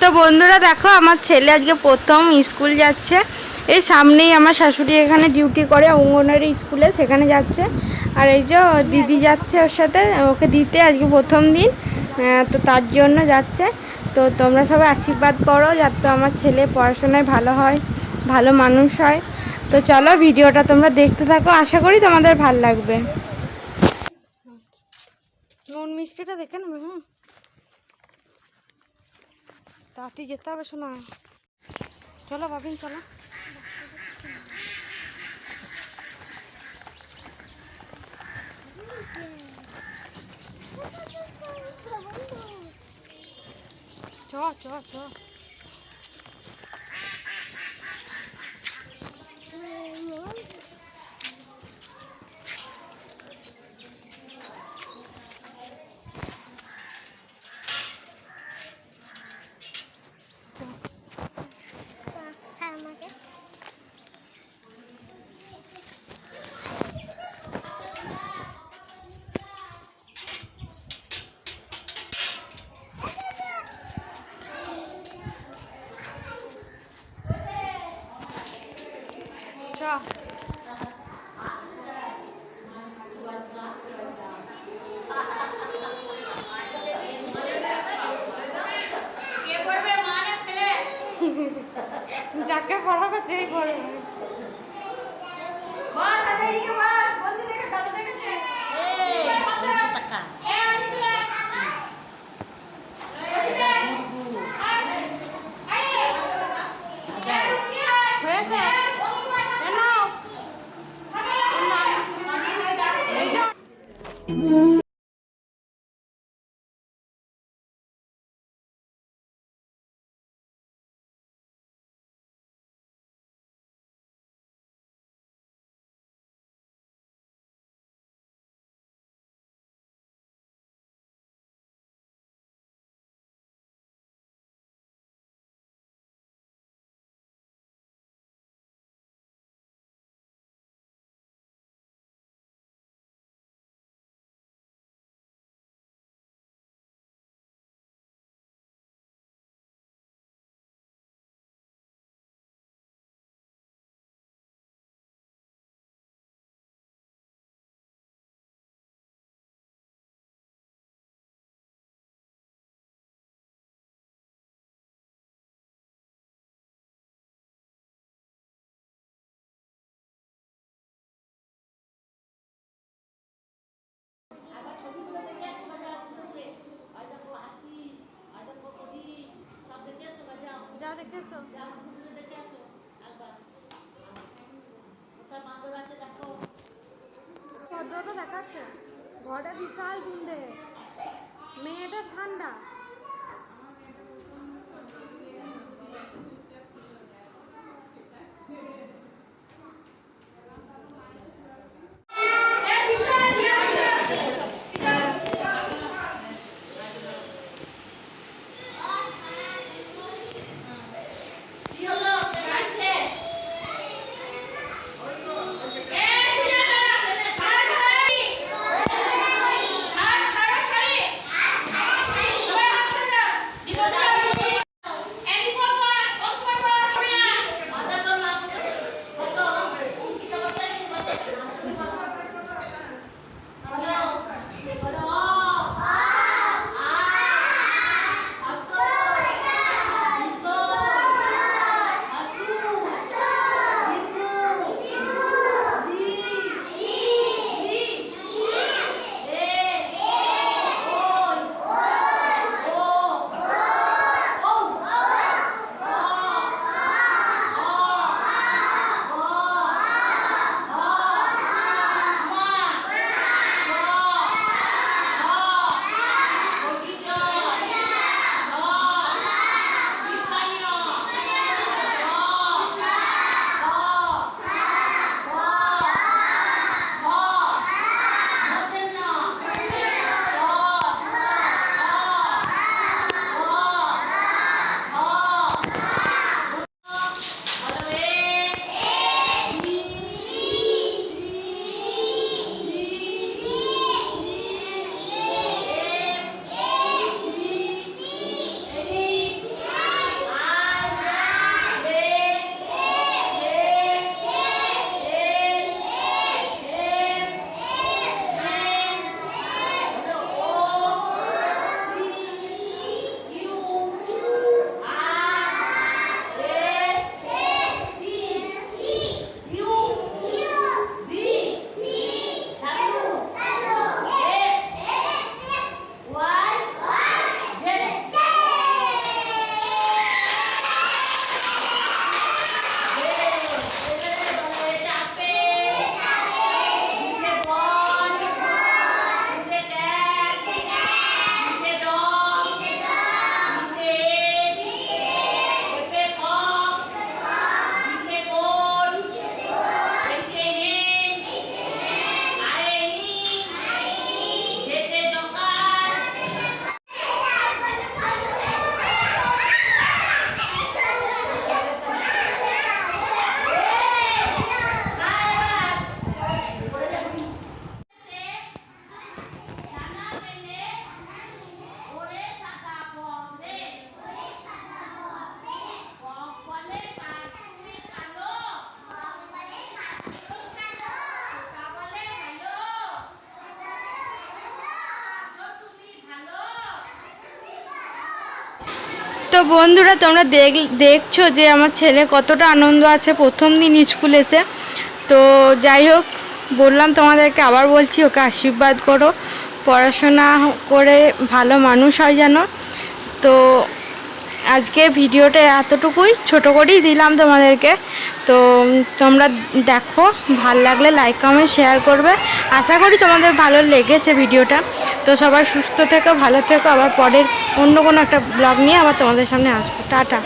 তো বন্ধুরা দেখো, আমার ছেলে আজকে প্রথম স্কুল যাচ্ছে। এই সামনেই আমার শাশুড়ি এখানে ডিউটি করে, অঙ্গনওয়াড়ি স্কুলে, সেখানে যাচ্ছে। আর এই যে দিদি যাচ্ছে ওর সাথে, ওকে দিতে আজকে প্রথম দিন তো তার জন্য যাচ্ছে। তো তোমরা সবাই আশীর্বাদ করো, যাতে আমার ছেলে পড়াশোনায় ভালো হয়, ভালো মানুষ হয়। তো চলো, ভিডিওটা তোমরা দেখতে থাকো। আশা করি তোমাদের ভালো লাগবে। মিষ্টিটা দেখে নেবে হ্যাঁ তাড়াতাড়ি যেতে হবে শোনা চলো ভাবিন চলো। চ চ চ। যাকে পড়াবে সেই করবে এসো ভদ্রতা দেখাচ্ছে। ঘরটা বিশাল ধুন্দে মেয়েটা ঠান্ডা। তো বন্ধুরা, তোমরা দেখ, দেখছ যে আমার ছেলে কতটা আনন্দ আছে প্রথম দিন স্কুল এসে। তো যাই হোক, বললাম তোমাদেরকে, আবার বলছি, ওকে আশীর্বাদ করো। পড়াশোনা করে ভালো মানুষ হয় যেন। তো আজকে ভিডিওটা এতটুকুই। ছোট করেই দিলাম তোমাদেরকে। তো তোমরা দেখো, ভালো লাগলে লাইক কমেন্ট শেয়ার করবে। আশা করি তোমাদের ভালো লেগেছে ভিডিওটা। তো সবাই সুস্থ থেকো, ভালো থেকো। আবার পরের অন্য কোনো একটা ব্লগ নিয়ে আবার তোমাদের সামনে আসব। টাটা।